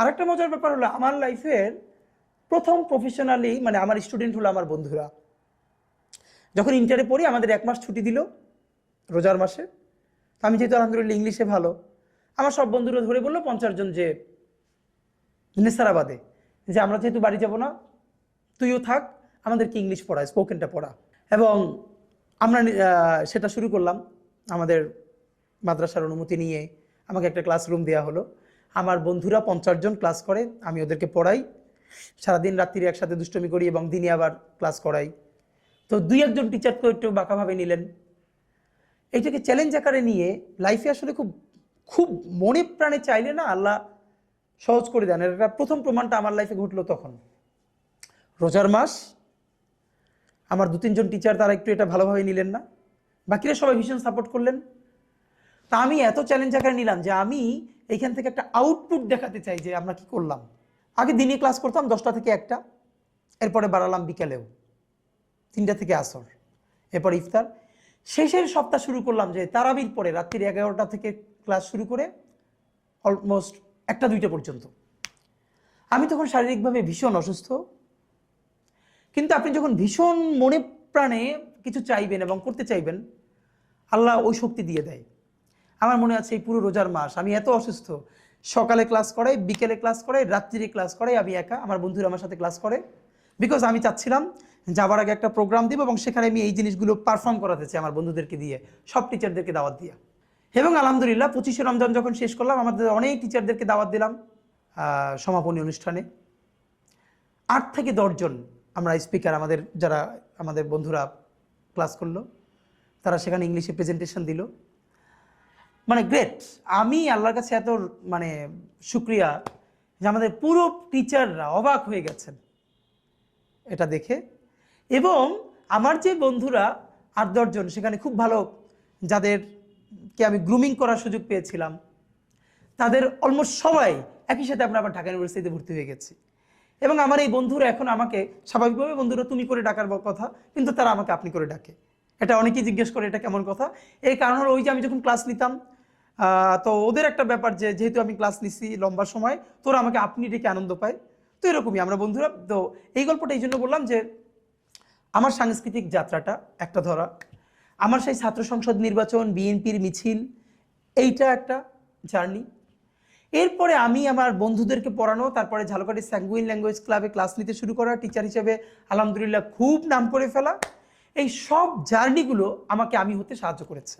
আরেকটা মজার ব্যাপার হলো, আমার লাইফের প্রথম প্রফেশনালি মানে আমার স্টুডেন্ট হলো আমার বন্ধুরা। যখন ইন্টারে পড়ি, আমাদের এক মাস ছুটি দিল, রোজার মাসে। তো আমি যেহেতু আলহামদুলিল্লাহ ইংলিশে ভালো, আমার সব বন্ধুরা ধরে বলল পঞ্চাশ জন যে নেসারাবাদে যে আমরা যেহেতু বাড়ি যাব না, তুইও থাক, আমাদেরকে ইংলিশ পড়া স্পোকেনটা পড়া। এবং আমরা সেটা শুরু করলাম, আমাদের মাদ্রাসার অনুমতি নিয়ে, আমাকে একটা ক্লাসরুম দেওয়া হলো। আমার বন্ধুরা পঞ্চাশ জন ক্লাস করে, আমি ওদেরকে পড়াই। সারাদিন রাত্রিরে একসাথে দুষ্টমি করি এবং দিনে আবার ক্লাস করাই। তো দুই একজন টিচার তো একটু বাঁকাভাবে নিলেন। এইটাকে চ্যালেঞ্জ আকারে নিয়ে লাইফে আসলে খুব খুব মনে প্রাণে চাইলে না আল্লাহ সহজ করে দেন। এটা প্রথম প্রমাণটা আমার লাইফে ঘটলো তখন। রোজার মাস, আমার দু তিনজন টিচার তারা একটু এটা ভালোভাবে নিলেন না। বাকিরা সবাই ভীষণ সাপোর্ট করলেন। তা আমি এত চ্যালেঞ্জ আকারে নিলাম যে আমি এইখান থেকে একটা আউটপুট দেখাতে চাই যে আমরা কি করলাম। আগে দিনে ক্লাস করতাম দশটা থেকে একটা, এরপরে বাড়ালাম বিকেলেও। তিনটা থেকে আসর, এরপর ইফতার। শেষের সপ্তাহ শুরু করলাম যে তারাবির পরে, রাত্রির এগারোটা থেকে ক্লাস শুরু করে অলমোস্ট একটা, দুইটা পর্যন্ত। আমি তখন শারীরিকভাবে ভীষণ অসুস্থ। কিন্তু আপনি যখন ভীষণ মনে প্রাণে কিছু চাইবেন এবং করতে চাইবেন, আল্লাহ ওই শক্তি দিয়ে দেয়। আমার মনে আছে এই পুরো রোজার মাস, আমি এত অসুস্থ। সকালে ক্লাস করাই বিকেলে ক্লাস করাই রাত্রিরে ক্লাস করাই আমি একা, আমার বন্ধুরা আমার সাথে ক্লাস করে। বিকজ আমি চাচ্ছিলাম যাবার আগে একটা প্রোগ্রাম দিব এবং সেখানে আমি এই জিনিসগুলো পারফর্ম করাতে চাই আমার বন্ধুদেরকে দিয়ে, সব টিচারদেরকে দাওয়াত দিয়া। এবং আলহামদুলিল্লাহ পঁচিশে রমজান যখন শেষ করলাম, আমাদের অনেক টিচারদেরকে দাওয়াত দিলাম সমাপনী অনুষ্ঠানে। আট থেকে দশজন আমরা স্পিকার আমাদের যারা, আমাদের বন্ধুরা ক্লাস করল, তারা সেখানে ইংলিশে প্রেজেন্টেশন দিল। মানে গ্রেট আমি আল্লাহর কাছে এত মানে শুক্রিয়া যে আমাদের পুরো টিচাররা অবাক হয়ে গেছেন এটা দেখে। এবং আমার যে বন্ধুরা আট দশজন সেখানে খুব ভালো যাদেরকে আমি গ্রুমিং করার সুযোগ পেয়েছিলাম, তাদের অলমোস্ট সবাই একই সাথে আমরা আবার ঢাকা ইউনিভার্সিটিতে ভর্তি হয়ে গেছি। এবং আমার এই বন্ধুরা এখন আমাকে স্বাভাবিকভাবে, বন্ধুরা, তুমি করে ডাকার কথা, কিন্তু তারা আমাকে আপনি করে ডাকে। এটা অনেকেই জিজ্ঞেস করে, এটা কেমন কথা? এই কারণ হলো ওই যে আমি যখন ক্লাস নিতাম তো ওদের একটা ব্যাপার যে, যেহেতু আমি ক্লাস নিছি লম্বা সময় তোরা আমাকে আপনি ডেকে আনন্দ পায়। তো এরকমই আমরা বন্ধুরা, তো এই গল্পটা এই জন্য বললাম যে, আমার সাংস্কৃতিক যাত্রাটা, একটা ধরা, আমার সেই ছাত্র সংসদ নির্বাচন, বিএনপির মিছিল, এইটা একটা জার্নি। এরপরে আমি আমার বন্ধুদেরকে পড়ানো, তারপরে ঝালকাঠি স্যাঙ্গুইন ল্যাঙ্গুয়েজ ক্লাবে ক্লাস নিতে শুরু করা টিচার হিসেবে আলহামদুলিল্লাহ খুব নাম করে ফেলা। এই সব জার্নিগুলো আমাকে আমি হতে সাহায্য করেছে।